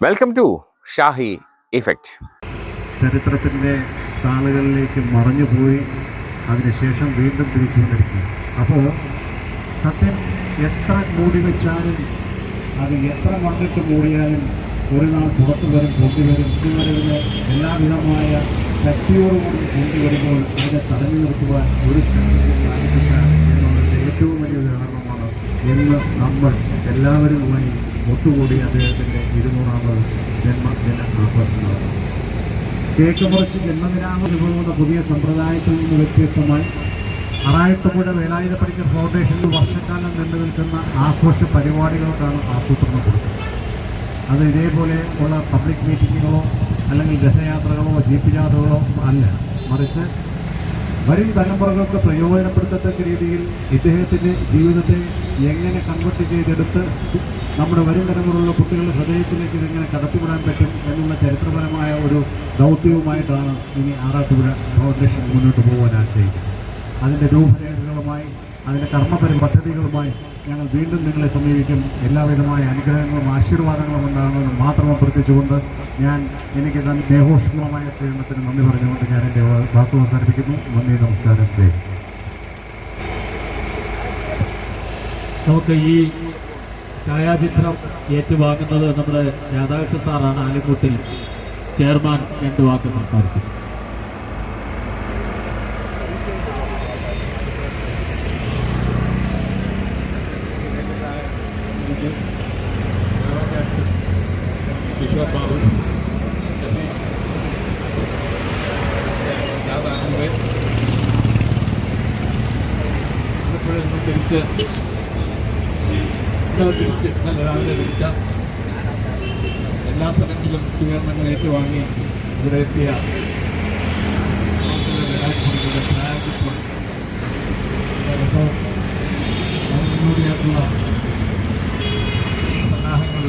Welcome to Shahi effect ചരിത്രത്തിന്റെ താളുകളിലേക്ക് മറഞ്ഞുപോയി അതിനുശേഷം വീണ്ടും തിരിച്ചു വന്നിരിക്കും അപ്പോൾ സത്യം എത്ര മൂടി വെച്ചാലും അത് എത്ര മണ്ണിട്ട് മൂടിയാലും ഒരു നാൾ പുറത്തു വരും പൊന്തി വരും. ഇതുവരെ എല്ലാവിധമായ ശക്തിയോടുകൂടി പൊന്തി വരുമ്പോൾ അതിനെ തടഞ്ഞു നിർത്തുവാൻ ഒരു ശക്തിയും ഏറ്റവും വലിയ ഉദാഹരണമാണ് ഇന്ന് നമ്മൾ എല്ലാവരുമായി ഒത്തുകൂടി അദ്ദേഹത്തിന്റെ ഇരുന്നൂറാമത് ജന്മദിന ആഘോഷങ്ങളാണ് കേക്ക് മുറിച്ച് ജന്മദിനാമ വിഭവങ്ങളുടെ പുതിയ സമ്പ്രദായത്തിൽ നിന്ന് വ്യത്യസ്തമായി അറായിട്ടുപുഴ വേലായുധ പണിക്കർ ഫൗണ്ടേഷനിൽ വർഷക്കാലം നീണ്ടു നിൽക്കുന്ന ആഘോഷ പരിപാടികൾക്കാണ് ആസൂത്രണം കൊടുക്കുന്നത് അത് ഇതേപോലെ ഉള്ള പബ്ലിക് മീറ്റിങ്ങുകളോ അല്ലെങ്കിൽ രഥയാത്രകളോ ജീപ്പ് ജാഥകളോ അല്ല. മറിച്ച് വരും തലമുറകൾക്ക് പ്രയോജനപ്പെടുത്തത്തക്ക രീതിയിൽ ഇദ്ദേഹത്തിന്റെ ജീവിതത്തെ എങ്ങനെ കൺവെർട്ട് ചെയ്തെടുത്ത് നമ്മുടെ വരും തലമുറയുള്ള കുട്ടികളുടെ ഹൃദയത്തിലേക്ക് ഇതെങ്ങനെ കടത്തിവിടാൻ പറ്റും എന്നുള്ള ചരിത്രപരമായ ഒരു ദൗത്യവുമായിട്ടാണ് ഇനി ആറാട്ടുപുഴ ഫൗണ്ടേഷൻ മുന്നോട്ട് പോകാൻ ആഗ്രഹിക്കുന്നത്. അതിന്റെ രൂപരേഖകളുമായി അതിന്റെ കർമ്മപരി പദ്ധതികളുമായി ഞങ്ങൾ വീണ്ടും നിങ്ങളെ സമീപിക്കും. എല്ലാവിധമായ അനുഗ്രഹങ്ങളും ആശീർവാദങ്ങളും ഉണ്ടാകുമെന്ന് മാത്രം അഭ്യർത്ഥിച്ചുകൊണ്ട് ഞാൻ എനിക്ക് തന്നെ സ്നേഹോഷ്മമായ സ്വീകരണത്തിന് നന്ദി പറഞ്ഞുകൊണ്ട് ഞാൻ എന്റെ വാക്ക് അവസാനിപ്പിക്കുന്നു. നന്ദി നമസ്കാരം. നമുക്ക് ഈ ഛായാചിത്രം ഏറ്റുവാങ്ങുന്നത് നമ്മുടെ രാധാകൃഷ്ണ സാറാണ്. ആലിക്കൂട്ടിൽ ചെയർമാൻ രണ്ട് വാക്ക് സംസാരിക്കും. കിഷോർ തിരിച്ച് തിരിച്ച് നല്ല രാവിലെ തിരിച്ച എല്ലാ സ്ഥലങ്ങളിലും സ്വീകരണങ്ങൾ ഏറ്റുവാങ്ങി ഇവിടെ എത്തിയ അതിലൂടെയായിട്ടുള്ള സന്നാഹങ്ങൾ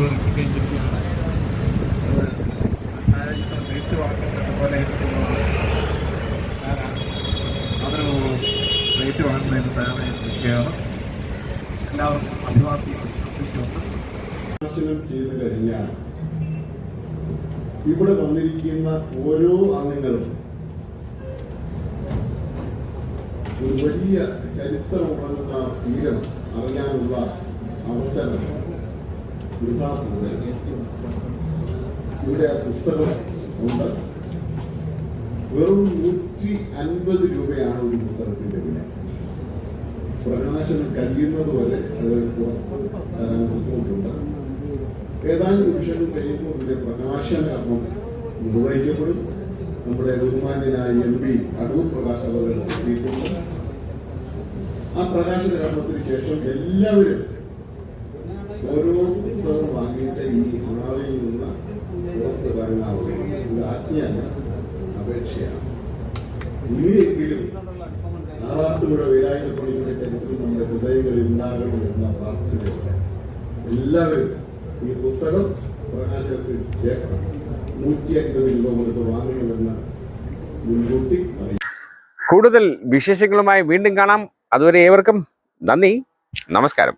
ഛായാചിത്രം ഏറ്റുവാങ്ങുന്നത് പോലെ അതൊരു ഏറ്റുവാങ്ങുന്നതിന് തയ്യാറായി നിൽക്കുകയാണ് എല്ലാവർക്കും അഭിവാദ്യം ചെയ്തു കഴിഞ്ഞാൽ ഇവിടെ വന്നിരിക്കുന്ന ഓരോ അംഗങ്ങളും ഒരു വലിയ ചരിത്രമുറങ്ങുന്ന തീരം അറിയാനുള്ള അവസരം ഇവിടെ ആ പുസ്തകം ഉണ്ട്. വെറും നൂറ്റി അൻപത് രൂപയാണ് ഒരു പുസ്തകത്തിന്റെ വില. പ്രകാശനം കഴിയുന്നത് വരെ അത് പുറത്ത് തരാൻ ബുദ്ധിമുട്ടുണ്ട് ഏതാനും നിമിഷങ്ങൾ കഴിയുമ്പോൾ ഇതിന്റെ പ്രകാശന കർമ്മം നിർവഹിക്കപ്പെടും. നമ്മുടെ ബഹുമാന്യനായ എം പി അടൂർ പ്രകാശ് അവർ എത്തിയിട്ടുണ്ട് ആ പ്രകാശന കർമ്മത്തിന് ശേഷം എല്ലാവരും ഓരോ പുസ്തകം വാങ്ങിയിട്ട് ഈ ഹാളിൽ നിന്ന് പുറത്ത് ഇറങ്ങാവുക ഇത് ആജ്ഞയല്ല അപേക്ഷയാണ്. ഇനിയെങ്കിലും ആറാട്ടുപുഴ വേലായുധപ്പണിയുടെ ചരിത്രം നമ്മുടെ ഹൃദയങ്ങളിൽ ഉണ്ടാകണം എന്ന പ്രാർത്ഥനയോടെ എല്ലാവരും ഈ പുസ്തകം പ്രകാശനത്തിൽ ചേർക്കണം. നൂറ്റി അൻപത് രൂപ കൊടുത്ത് വാങ്ങണമെന്ന് മുൻകൂട്ടി അറിയിക്കും കൂടുതൽ വിശേഷങ്ങളുമായി വീണ്ടും കാണാം. അതുവരെ ഏവർക്കും നന്ദി. നമസ്കാരം.